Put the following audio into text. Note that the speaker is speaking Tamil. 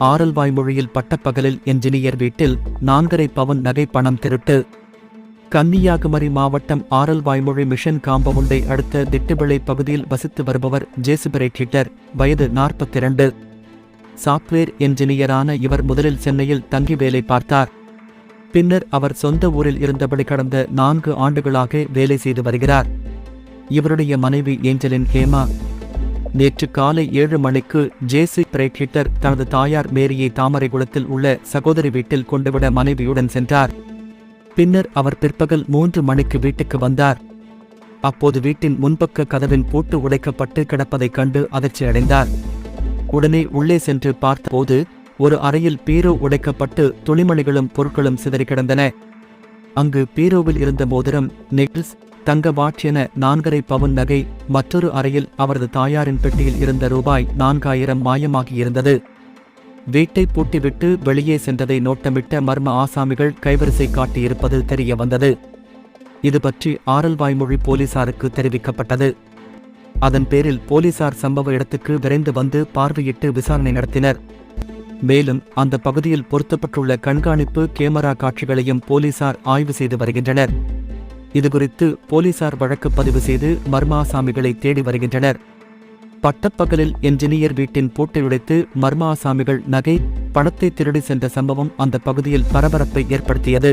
ஆரல்வாய்மொழியில் பட்டப்பகலில் என்ஜினியர் வீட்டில் நான்கரை பவன் நகை பணம் திருட்டு. கன்னியாகுமரி மாவட்டம் ஆரல்வாய்மொழி மிஷன் காம்பவுண்டை அடுத்த திட்டுவிளை பகுதியில் வசித்து வருபவர் ஜேசுபிரை ஹிட்டர் வயது நாற்பத்தி இரண்டு சாப்ட்வேர் என்ஜினியரான இவர் முதலில் சென்னையில் தங்கி வேலை பார்த்தார். பின்னர் அவர் சொந்த ஊரில் இருந்தபடி கடந்த நான்கு ஆண்டுகளாக வேலை செய்து வருகிறார். இவருடைய மனைவி ஏஞ்சலின் ஹேமா நேற்று காலை ஏழு மணிக்கு ஜேசி பிரேக்கிட்டர் தனது தாயார் மேரியை தாமரைகுளத்தில் உள்ள சகோதரி வீட்டில் கொண்டுவிட மனைவியுடன் சென்றார். பின்னர் அவர் பிற்பகல் மூன்று மணிக்கு வீட்டுக்கு வந்தார். அப்போது வீட்டின் முன்பக்க கதவின் பூட்டு உடைக்கப்பட்டு கிடப்பதைக் கண்டு அதிர்ச்சி அடைந்தார் உடனே உள்ளே சென்று பார்த்தபோது ஒரு அறையில் பீரோ உடைக்கப்பட்டு துணிமணிகளும் பொருட்களும் சிதறி கிடந்தன அங்கு பீரோவில் இருந்த மோதிரம் நெக்லஸ் தங்க வாட்சென நான்கரை பவுன் நகை மற்றொரு அறையில் அவரது தாயாரின் பெட்டியில் இருந்த ரூபாய் நான்காயிரம் மாயமாகியிருந்தது. வீட்டை பூட்டிவிட்டு வெளியே சென்றதை நோட்டமிட்ட மர்ம ஆசாமிகள் கைவரிசை காட்டியிருப்பது தெரிய வந்தது. இது பற்றி ஆரல்வாய்மொழி போலீசாருக்கு தெரிவிக்கப்பட்டது. அதன் பேரில் போலீசார் சம்பவ இடத்துக்கு விரைந்து வந்து பார்வையிட்டு விசாரணை நடத்தினர். மேலும் அந்த பகுதியில் பொருத்தப்பட்டுள்ள கண்காணிப்பு கேமரா காட்சிகளையும் போலீசார் ஆய்வு செய்து வருகின்றனர். இதுகுறித்து போலீசார் வழக்கு பதிவு செய்து மர்மாசாமிகளை தேடி வருகின்றனர். பட்டப்பகலில் என்ஜினியர் வீட்டின் பூட்டை உடைத்து மர்மாசாமிகள் நகை பணத்தை திருடி சென்ற சம்பவம் அந்த பகுதியில் பரபரப்பை ஏற்படுத்தியது.